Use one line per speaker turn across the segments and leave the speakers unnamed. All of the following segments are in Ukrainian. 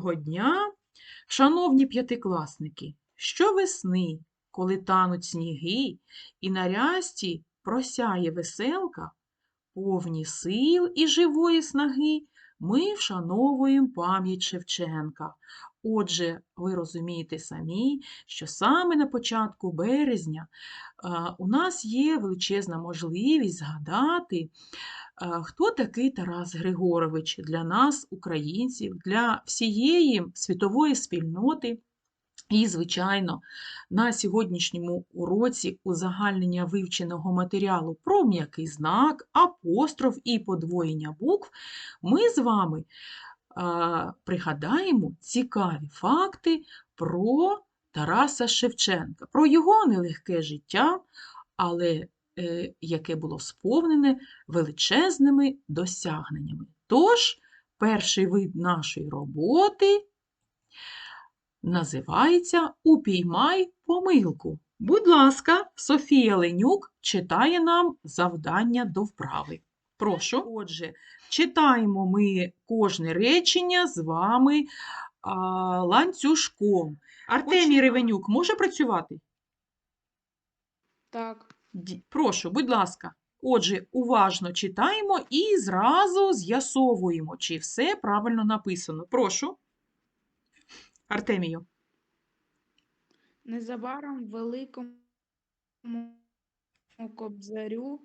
Доброго дня, шановні п'ятикласники! Щовесни, коли тануть сніги, і на рясті просяє веселка, повні сил і живої снаги, ми вшановуємо пам'ять Шевченка. Отже, ви розумієте самі, що саме на початку березня у нас є величезна можливість згадати, хто такий Тарас Григорович для нас, українців, для всієї світової спільноти. І, звичайно, на сьогоднішньому уроці узагальнення вивченого матеріалу про м'який знак, апостроф і подвоєння букв ми з вами пригадаємо цікаві факти про Тараса Шевченка, про його нелегке життя, але яке було сповнене величезними досягненнями. Тож, перший вид нашої роботи називається Упіймай помилку. Будь ласка, Софія Ленюк читає нам завдання до вправи. Прошу. Отже, читаємо ми кожне речення з вами а, ланцюжком. Артемій Ревенюк може працювати?
Так,
Прошу, будь ласка. Отже, уважно читаємо і зразу з'ясовуємо, чи все правильно написано. Прошу. Артемію.
незабаром великому кобзарю,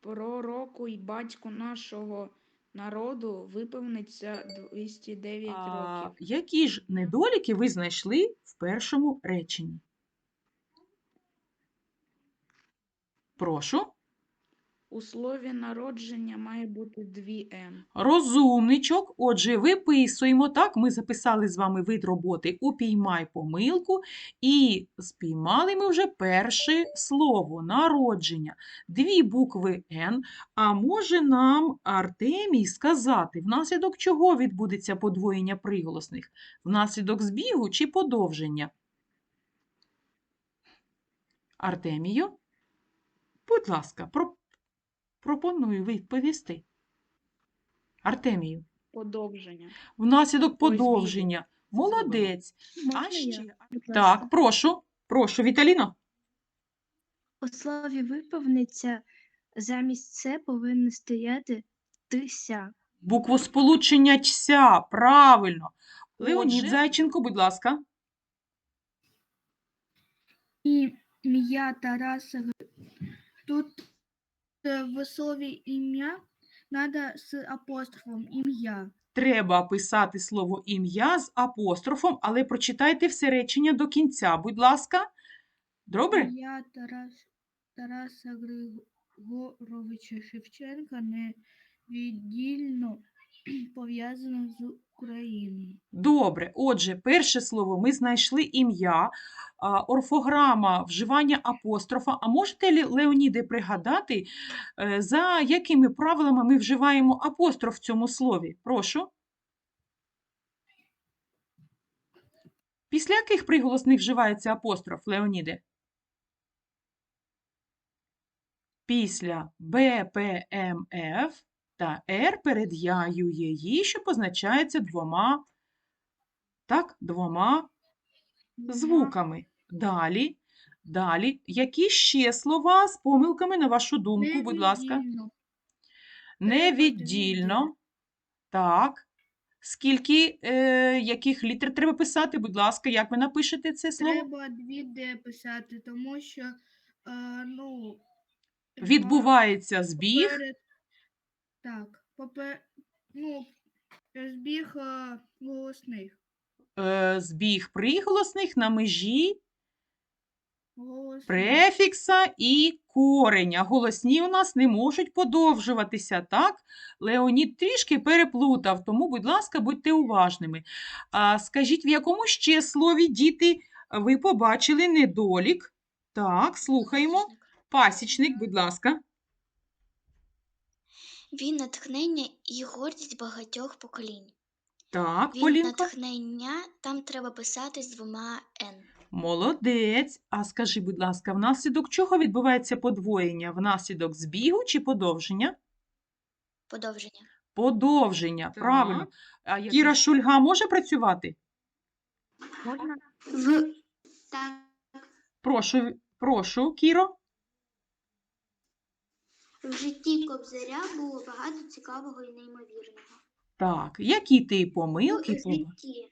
пророку і батьку нашого народу виповниться 209
А,
років.
які ж недоліки ви знайшли в першому реченні? Прошу.
У слові народження має бути дві Н.
Розумничок. Отже, виписуємо. Так, ми записали з вами вид роботи «Упіймай помилку» і спіймали ми вже перше слово народження. Дві букви «Н». А може нам Артемій сказати, внаслідок чого відбудеться подвоєння приголосних? Внаслідок збігу чи подовження? Артемію, будь ласка, про... пропоную відповісти. Артемію.
Подовження.
Внаслідок подовження. Молодець. А ще. Так, прошу. Прошу, Віталіно.
У слові виповниться замість це повинно стояти тися.
Буквосполучення «ся». Правильно. Леонід Зайченко, будь ласка.
І Ім'я Тараса. Тут е, в слові ім'я треба з апострофом ім'я.
Треба писати слово ім'я з апострофом, але прочитайте все речення до кінця, будь ласка. Добре?
Ім'я Тарас, Тараса Григоровича Шевченка невіддільно пов'язано з Україною.
Добре. Отже, перше слово ми знайшли ім'я, орфограма, вживання апострофа. А можете, Ле- Леоніде, пригадати, е, за якими правилами ми вживаємо апостроф в цьому слові? Прошу. Після яких приголосних вживається апостроф, Леоніде? Після Б, П, М, Ф та Р перед я, ю, що позначається двома, так, двома звуками. Далі, далі. Які ще слова з помилками, на вашу думку, будь ласка?
Невіддільно.
Так. Скільки, е, яких літер треба писати, будь ласка, як ви напишете це слово?
Треба дві Д писати, тому що е, ну,
Відбувається збіг.
Перед... Так, попе... ну, збіг е, голосних.
е, збіг приголосних на межі
голосних.
префікса і кореня. Голосні у нас не можуть подовжуватися, так? Леонід трішки переплутав, тому, будь ласка, будьте уважними. А скажіть, в якому ще слові, діти, ви побачили недолік? Так, слухаємо. Пасічник, будь ласка.
Він натхнення і гордість багатьох поколінь.
Так,
Він
Полінко.
натхнення, там треба писати з двома Н.
Молодець. А скажи, будь ласка, внаслідок чого відбувається подвоєння? Внаслідок збігу чи подовження?
Подовження.
Подовження,
Так.
правильно. А Кіра Шульга може працювати?
Можна?
В так.
Прошу, прошу, Кіро.
В житті Кобзаря було багато цікавого і неймовірного.
Так, які ти
Ну,
помилки?
в житті,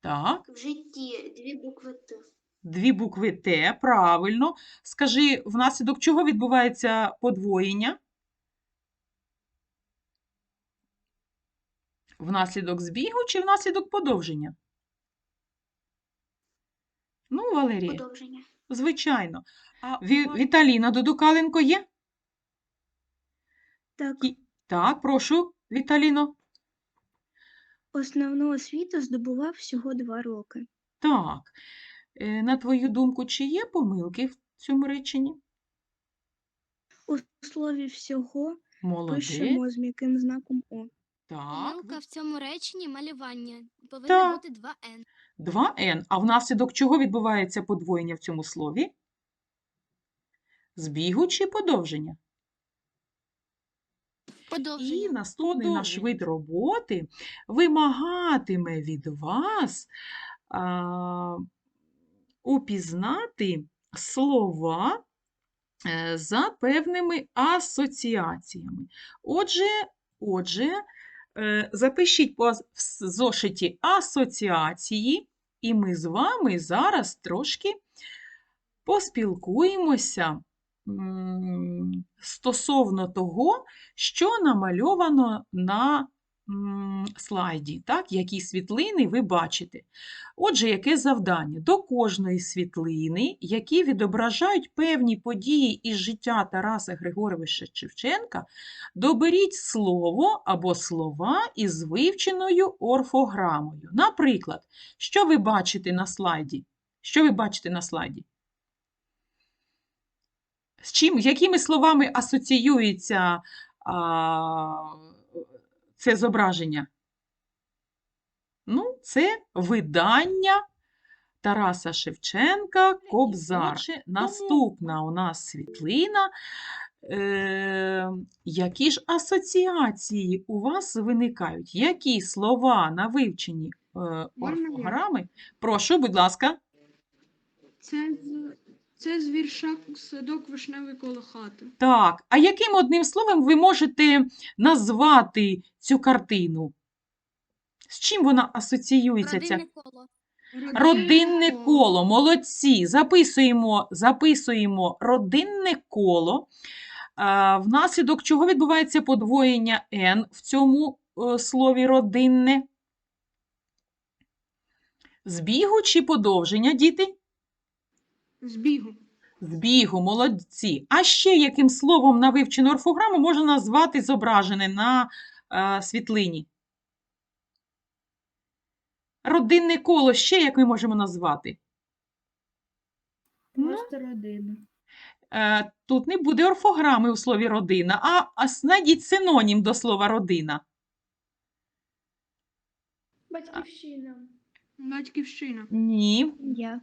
Так,
в житті дві букви Т.
дві букви Т, правильно. Скажи, внаслідок чого відбувається подвоєння? Внаслідок збігу чи внаслідок подовження? Ну, Валерія,
Подовження.
звичайно. А Віталіна Додукаленко є?
Так,
І- Так, прошу, Віталіно.
основну освіту здобував всього два роки.
Так. Е, На твою думку, чи є помилки в цьому реченні?
У слові всього
Молодець.
пишемо з м'яким знаком О.
Так.
Помилка в цьому реченні малювання. Повинно
Так.
бути 2N.
2n. А внаслідок чого відбувається подвоєння в цьому слові? Збігу чи подовження? І
Подовження.
наступний наш вид роботи вимагатиме від вас а, упізнати слова е, за певними асоціаціями. Отже, отже, е, запишіть в зошиті асоціації, і ми з вами зараз трошки поспілкуємося стосовно того, що намальовано на слайді, так, які світлини ви бачите. Отже, яке завдання? До кожної світлини, які відображають певні події із життя Тараса Григоровича Шевченка, доберіть слово або слова із вивченою орфограмою. Наприклад, що ви бачите на слайді? Що ви бачите на слайді? З чим, якими словами асоціюється а, це зображення? Ну, це видання Тараса Шевченка Кобзар. Наступна у нас світлина. Е, які ж асоціації у вас виникають? Які слова на вивченні е, орфограми? Прошу, будь ласка.
Це це з вірша садок вишневий коло хати.
Так, а яким одним словом ви можете назвати цю картину? З чим вона асоціюється? Ця?
Родинне коло.
Родинне коло, молодці. Записуємо, записуємо родинне коло, а, внаслідок чого відбувається подвоєння «н» в цьому е, слові родинне. Збігу чи подовження, діти?
Збігу.
Збігу, молодці. А ще яким словом на вивчену орфограму можна назвати зображене на е, світлині? Родинне коло ще як ми можемо назвати? Ну,
Просто родина.
Е, тут не буде орфограми у слові родина, а, а знайдіть синонім до слова родина.
Батьківщина. Батьківщина.
Ні.
Я.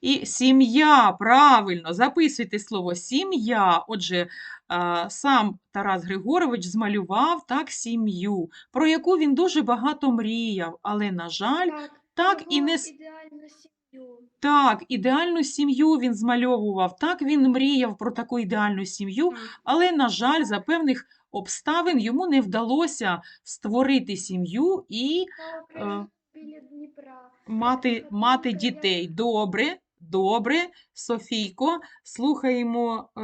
І сім'я, правильно, записуйте слово сім'я. Отже, сам Тарас Григорович змалював так сім'ю, про яку він дуже багато мріяв, але, на жаль, так і не
ідеальну сім'ю.
так, ідеальну сім'ю він змальовував, так він мріяв про таку ідеальну сім'ю, але, на жаль, за певних обставин йому не вдалося створити сім'ю і е, мати, мати дітей. Добре, добре, Софійко, слухаємо е,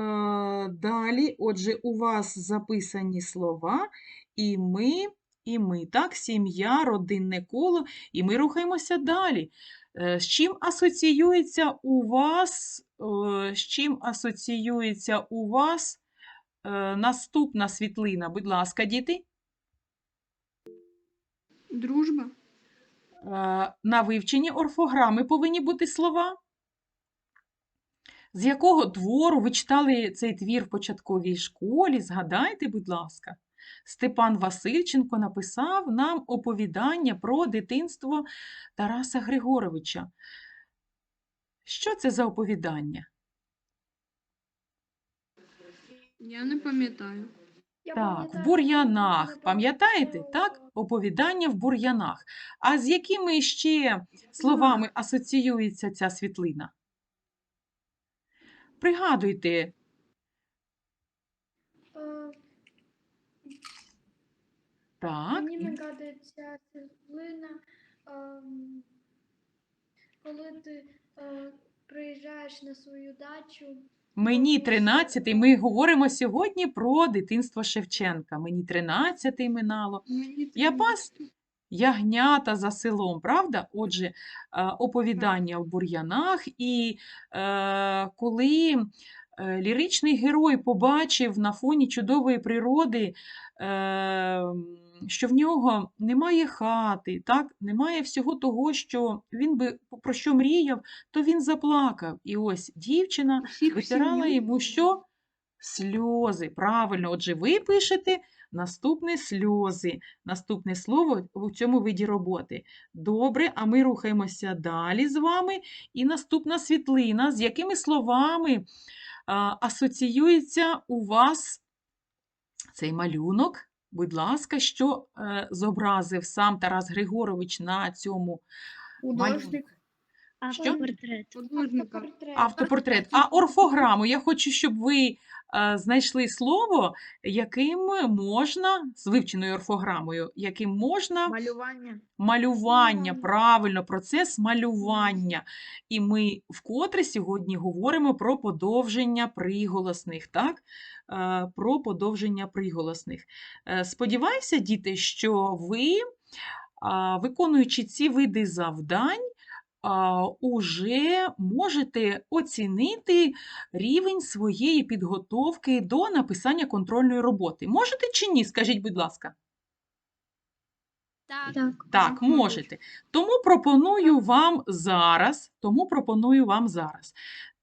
далі. Отже, у вас записані слова, і ми, і ми, так, сім'я, родинне коло, і ми рухаємося далі. Е, З чим асоціюється у вас, е, з чим асоціюється у вас е, наступна світлина? Будь ласка, діти.
Дружба.
Е, На вивченні орфограми повинні бути слова. З якого твору ви читали цей твір в початковій школі? Згадайте, будь ласка. Степан Васильченко написав нам оповідання про дитинство Тараса Григоровича. Що це за оповідання?
Я не пам'ятаю.
Так, в бур'янах. Пам'ятаєте, так? Оповідання в бур'янах. А з якими ще словами асоціюється ця світлина? Пригадуйте, так,
Мені
і-
нагадує світлина, коли ти приїжджаєш на свою дачу.
мені
Ось.
13, ми говоримо сьогодні про дитинство Шевченка. Мені 13 минало.
Мені
Я пас ягнята за селом, правда? Отже, е, оповідання в бур'янах, і е, коли е, ліричний герой побачив на фоні чудової природи, що в нього немає хати, так? немає всього того, що він би про що мріяв, то він заплакав. І ось дівчина витирала йому що? Сльози. Правильно, отже, ви пишете наступне сльози, наступне слово в цьому виді роботи. Добре, а ми рухаємося далі з вами. І наступна світлина, з якими словами асоціюється у вас цей малюнок? Будь ласка, що е, зобразив сам Тарас Григорович на цьому малюнку?
Автопортрет.
Художника.
Автопортрет.
Автопортрет. А орфограму я хочу, щоб ви е, знайшли слово, яким можна, з вивченою орфограмою, яким можна
Малювання.
малювання,
Малювання.
правильно, процес малювання. І ми вкотре сьогодні говоримо про подовження приголосних, так? Е, Про подовження приголосних. Е, Сподіваюся, діти, що ви, а, виконуючи ці види завдань, уже можете оцінити рівень своєї підготовки до написання контрольної роботи. Можете чи ні? Скажіть, будь ласка.
Так.
Так.
Можете. Тому пропоную вам зараз, тому пропоную вам зараз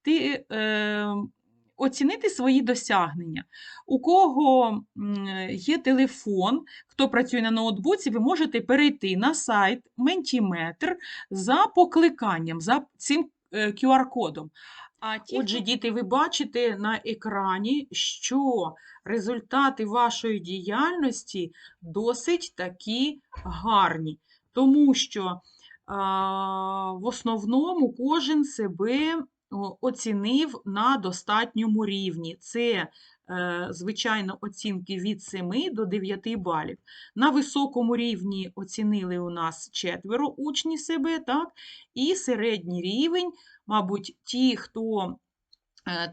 ти, е, оцінити свої досягнення. У кого є телефон, хто працює на ноутбуці, ви можете перейти на сайт Mentimeter за покликанням, за цим е, QR-кодом. А Отже, діти, ви бачите на екрані, що результати вашої діяльності досить такі гарні, тому що а, в основному кожен себе оцінив на достатньому рівні. Це, е, звичайно, оцінки від 7 до 9 балів. На високому рівні оцінили у нас четверо учні себе, так? І середній рівень, мабуть, ті, хто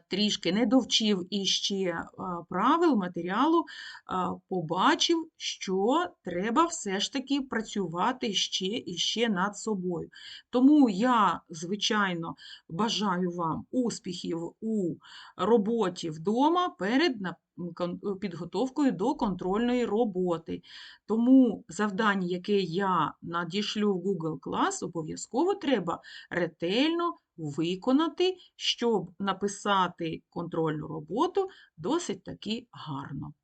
трішки не довчив іще е, правил матеріалу, е, побачив, що треба все ж таки працювати ще і ще над собою. Тому я, звичайно, бажаю вам успіхів у роботі вдома перед підготовкою до контрольної роботи. Тому завдання, яке я надішлю в Google Class, обов'язково треба ретельно виконати, щоб написати контрольну роботу досить таки гарно.